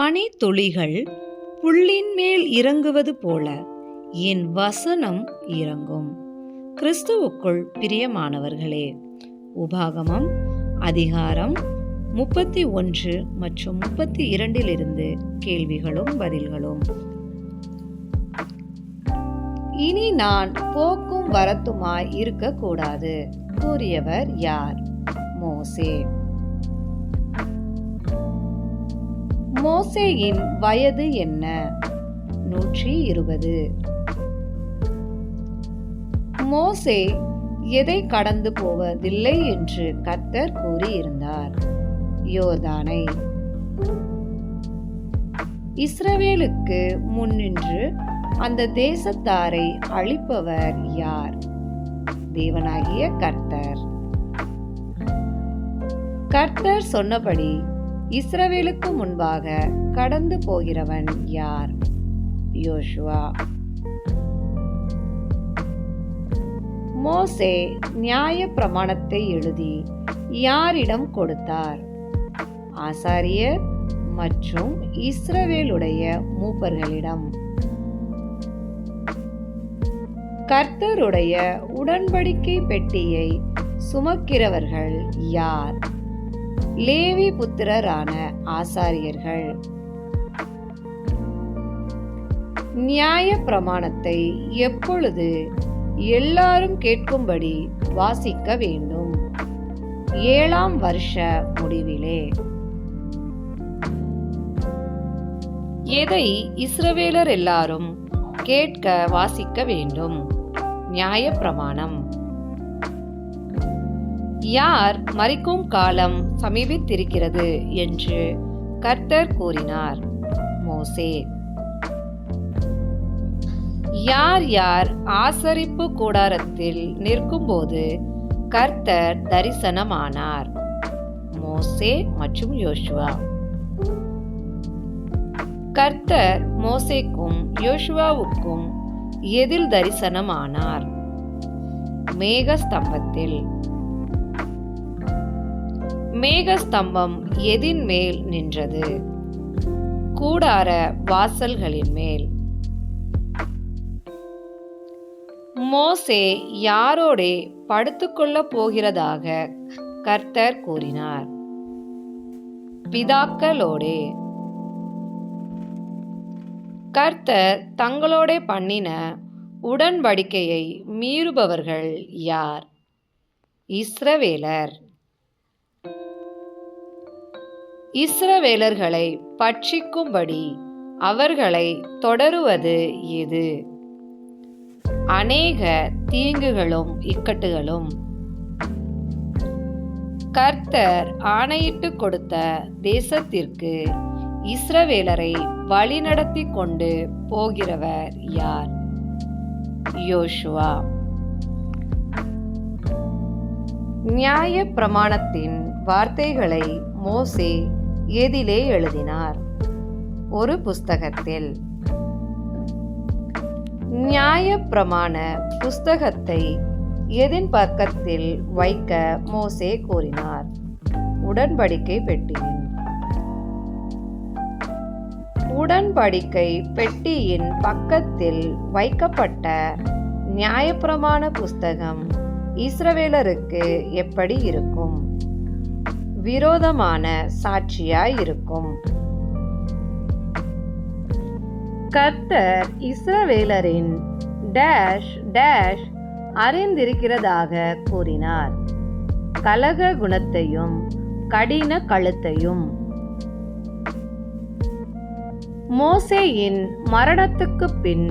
பனித்துளிகள் புள்ளின் மேல் இறங்குவது போல என் வசனம் இறங்கும். கிறிஸ்துவுக்குள் பிரியமானவர்களே உபாகமம் அதிகாரம் முப்பத்தி ஒன்று மற்றும் முப்பத்தி இரண்டிலிருந்து கேள்விகளும் பதில்களும். இனி நான் போக்கும் வரத்துமாய் இருக்கக்கூடாது கூறியவர் யார்? மோசே. மோசேயின் வயது என்ன? நூற்றி இருபது. மோசே எதை கடந்து போவதில்லை என்று கர்த்தர் கூறியிருந்தார். யோர்தானை. இஸ்ரவேலுக்கு முன்னின்று அந்த தேசத்தாரை அழிப்பவர் யார்? தேவனாகிய கர்த்தர். கர்த்தர் சொன்னபடி இஸ்ரவேலுக்கு முன்பாக கடந்து போகிறவன் யார்? யோசுவா. மோசே நியாய பிரமாணத்தை எழுதி யாரிடம் கொடுத்தார்? ஆசாரியர் மற்றும் இஸ்ரவேலுடைய மூப்பர்களிடம். கர்த்தருடைய உடன்படிக்கை பெட்டியை சுமக்கிறவர்கள் யார்? லேவி புத்திரரான ஆசாரியர்கள். நியாய பிரமாணத்தை எப்பொழுது எல்லாரும் கேட்கும்படி வாசிக்க வேண்டும். ஏழாம் வருஷ முடிவிலே. எதை இஸ்ரவேலர் எல்லாரும் கேட்க வாசிக்க வேண்டும்? நியாய பிரமாணம் யார் மறிக்கும் காலம் சமீபித்திருக்கிறது என்று கர்த்தர் கூறினார். மோசே. யார் யார் ஆசரிப்பு கூடாரத்தில் நிற்கும்போது கர்த்தர் தரிசனமானார். மோசே மற்றும் யோசுவா. கர்த்தர் மோசேக்கும் யோசுவாவுக்கும் எதில் தரிசனமானார்? மேகஸ்தம்பத்தில். மேகஸ்தம்பம் எதின் மேல் நின்றது? கூடார வாசல்களின் மேல். மோசே யாரோடே படுத்துக்கொள்ளப் போகிறதாக கர்த்தர் கூறினார். பிதாக்களோடே. கர்த்தர் தங்களோடே பண்ணின உடன்படிக்கையை மீறுபவர்கள் யார்? இஸ்ரவேலர். இஸ்ரவேலர்களை பட்சிக்கும்படி அவர்களை தொடருவது எது அநேக தீங்குகளும் இக்கட்டுகளும் கர்த்தர் ஆணையிட்டு கொடுத்த தேசத்திற்கு இஸ்ரவேலரை வழிநடத்தி கொண்டு போகிறவர் யார்? யோசுவா. நியாய பிரமாணத்தின் வார்த்தைகளை மோசே எதிலே எழுதினார். ஒரு புஸ்தகத்தில் நியாய பிரமாண புஸ்தகத்தை எதின் பக்கத்தில் வைக்க மோசே கூறினார். உடன்படிக்கை பெட்டியின் உடன்படிக்கை பெட்டியின் பக்கத்தில் வைக்கப்பட்ட நியாயப்பிரமாண புஸ்தகம் இஸ்ரவேலருக்கு எப்படி இருக்கும்? விரோதமான சாட்சியாய் இருக்கும் கர்த்தர் இஸ்ரவேலரின் டேஷ் டேஷ் அறிந்திருக்கிறதாக கூறினார். கலக குணத்தையும் கடின கழுத்தையும். மோசேயின் மரணத்துக்கு பின்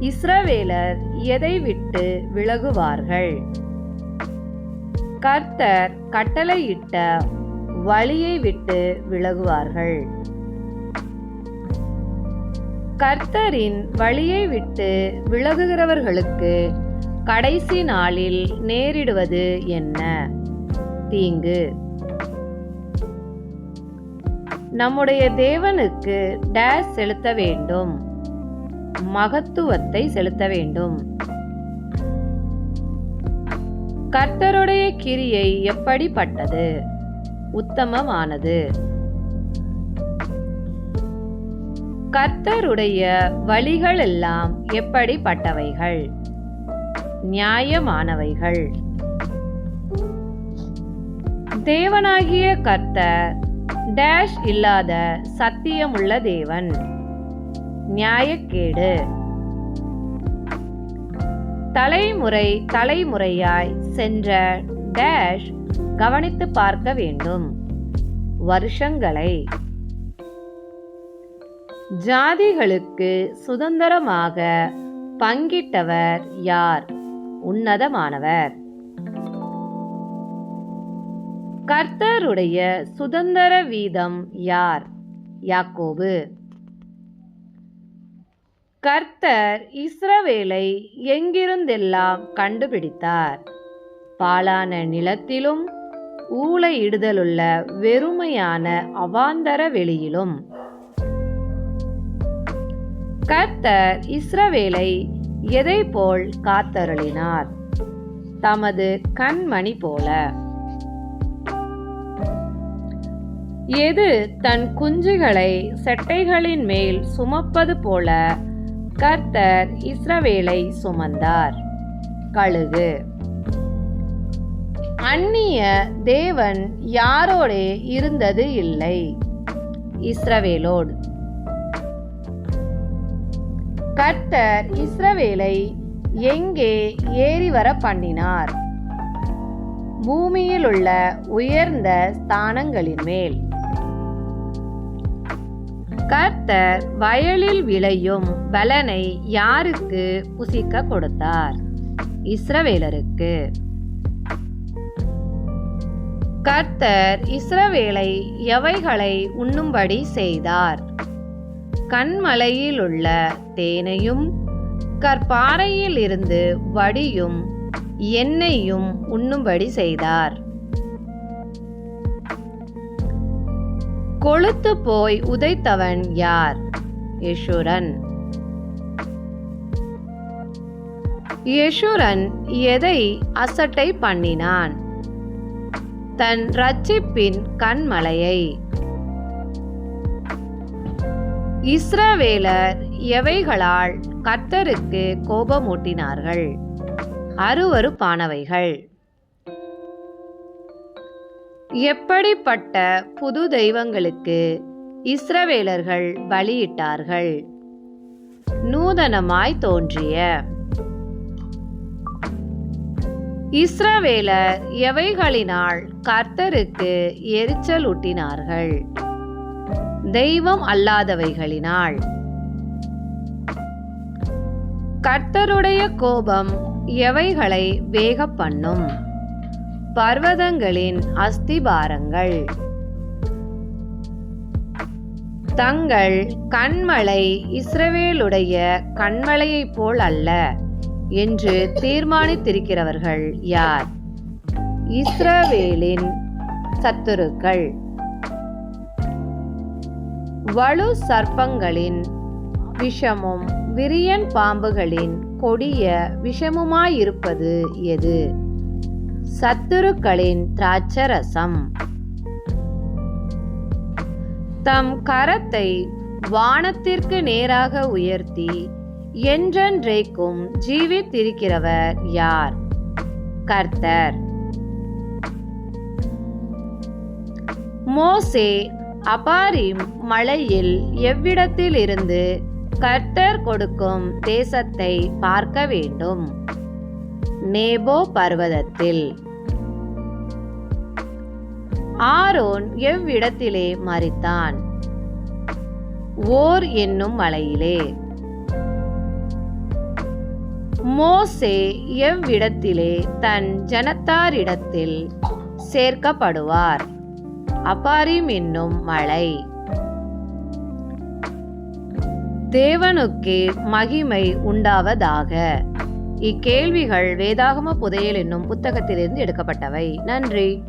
இஸ்ரவேலர் எதை விட்டு விலகுவார்கள்? கர்த்தர் கட்டளையிட்ட வழியை விட்டு விலகுவார்கள். கர்த்தரின் வழியை விட்டு விலகுகிறவர்களுக்கு கடைசி நாளில் நேரிடுவது என்ன? தீங்கு. நம்முடைய தேவனுக்கு டேஸ் செலுத்த வேண்டும். மகத்துவத்தை செலுத்த வேண்டும். கர்த்தருடைய கிரியை எப்படிப்பட்டது? உத்தமமானது. கர்த்தருடைய வழிகள் எல்லாம் எப்படிப்பட்டவைகள்? நியாயமானவைகள். தேவனாகிய கர்த்தர் டேஷ் இல்லாத சத்தியமுள்ள தேவன். நியாயக்கேடு. தலைமுறை தலைமுறையாய் சென்ற டேஷ் கவனித்து பார்க்க வேண்டும். வருஷங்களை. ஜாதிகளுக்கு சுதந்திரமாக பங்கிட்டவர் யார்? உன்னதமானவர். கர்த்தருடைய சுதந்திர வீதம் யார்? யாக்கோபு. கர்த்தர் இஸ்ரவேலை எங்கிருந்தெல்லாம் கண்டுபிடித்தார்? பாலான நிலத்திலும் ஊழையிடுதலுள்ள வெறுமையான அவாந்தர வெளியிலும். கர்த்தர் இஸ்ரவேலை எதை போல் காத்தருளினார்? தமது கண்மணி போல. எது தன் குஞ்சுகளை செட்டைகளின் மேல் சுமப்பது போல கர்த்தர் இஸ்ரவேலை சுமந்தார்? கழுகு. அந்நிய தேவன் யாரோடே இருந்தது இல்லை? இஸ்ரவேலோடு. கர்த்தர் இஸ்ரவேலை எங்கே ஏறி வர பண்ணினார்? பூமியில் உள்ள உயர்ந்த ஸ்தானங்களின் மேல். கர்த்தர் வயலில் விளையும் பலனை யாருக்கு புசிக்க கொடுத்தார்? இஸ்ரவேலருக்கு. கர்த்தர் இஸ்ரவேலை எவைகளை உண்ணும்படி செய்தார்? கண்மலையிலுள்ள தேனையும் கற்பாறையில் இருந்து வடியும் எண்ணெயும் உண்ணும்படி செய்தார். கொளுத்து போய் உதைத்தவன் யார்? யசுரன். யசுரன் எதை அசட்டை பண்ணினான்? தன் ரட்சிப்பின் கண்மலையை. இஸ்ரவேலர் எவைகளால் கர்த்தருக்கு கோபமூட்டினார்கள்? அருவருப்பானவைகள். எப்படிப்பட்ட புது தெய்வங்களுக்கு இஸ்ரவேலர்கள் பலியிட்டார்கள்? நூதனமாய் தோன்றிய இஸ்ரவேலர் எவைகளினால் கர்த்தருக்கு எரிச்சல் ஊட்டினார்கள்? தெய்வம் அல்லாதவைகளினால். கர்த்தருடைய கோபம் எவைகளை வேக பண்ணும் பர்வதங்களின் அஸ்திபாரங்கள். தங்கள் கண்மலை இஸ்ரவேலுடைய கண்மலையைப் போல் அல்ல. என்று தீர்மானித்திருக்கிறவர்கள் யார்? இஸ்ரவேலின் சத்துருக்கள். வலு சர்ப்பங்களின் விஷமும் விரியன் பாம்புகளின் கொடிய விஷமுமாயிருப்பது எது? சத்துருக்களின் திராட்சரசம். தம் கரத்தை வானத்திற்கு நேராக உயர்த்தி என்றென்றைக்கும் ஜீவித்திருக்கிறவர் யார்? கர்த்தர். மோசே அபாரிம் மலையில் எவ்விடத்திலிருந்து கர்த்தர் கொடுக்கும் தேசத்தை பார்க்க வேண்டும்? நேபோ பர்வதத்தில். ஆரோன் எவ்விடத்திலே மறித்தான் ஓர் என்னும் மலையிலே. மோசே எவ்விடத்திலே தன் ஜனத்தாரிடத்தில் சேர்க்கப்படுவார். அபாரிம் என்னும் மலை. தேவனுக்கே மகிமை உண்டாவதாக. இக்கேள்விகள் வேதாகம புதையல் என்னும் புத்தகத்திலிருந்து எடுக்கப்பட்டவை. நன்றி.